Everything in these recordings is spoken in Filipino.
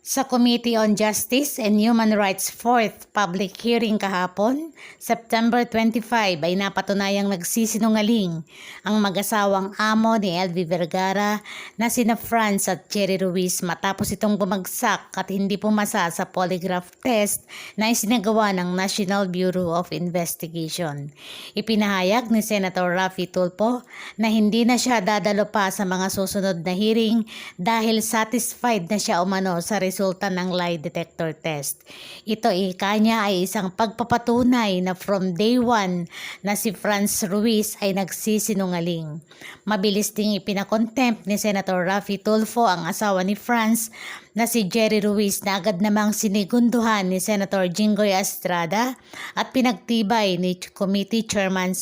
Sa Committee on Justice and Human Rights 4th public hearing kahapon, September 25 ay napatunayang nagsisinungaling ang mag-asawang amo ni LV Vergara na sina Franz at Jerry Ruiz matapos itong bumagsak at hindi pumasa sa polygraph test na isinagawa ng National Bureau of Investigation. Ipinahayag ni Senator Raffy Tulfo na hindi na siya dadalo pa sa mga susunod na hearing dahil satisfied na siya umano sa resulta ng lie detector test. Ito ika niya ay isang pagpapatunay na from day one na si Franz Ruiz ay nagsisinungaling. Mabilis ding ipinakontempt ni Senator Raffy Tulfo ang asawa ni Franz na si Jerry Ruiz na agad namang sinigunduhan ni Senator Jinggoy Estrada at pinagtibay ni Committee Chairman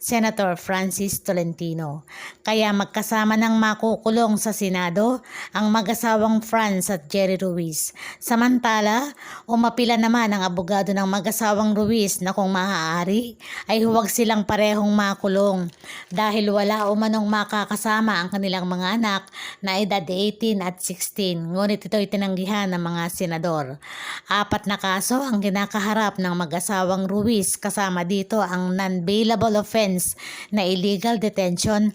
Senator Francis Tolentino. Kaya magkasama ng makukulong sa Senado ang mag-asawang Franz at Jerry Ruiz. Samantala, umapila naman ang abogado ng mag-asawang Ruiz na kung maaari ay huwag silang parehong makulong dahil wala umanong makakasama ang kanilang mga anak na edad 18 at 16. Ngunit ito itinanggihan ng mga senador. Apat na kaso ang kinakaharap ng mag-asawang Ruiz kasama dito ang non-bailable offense na illegal detention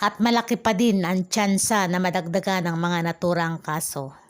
at malaki pa din ang tsansa na madagdagan ng mga naturang kaso.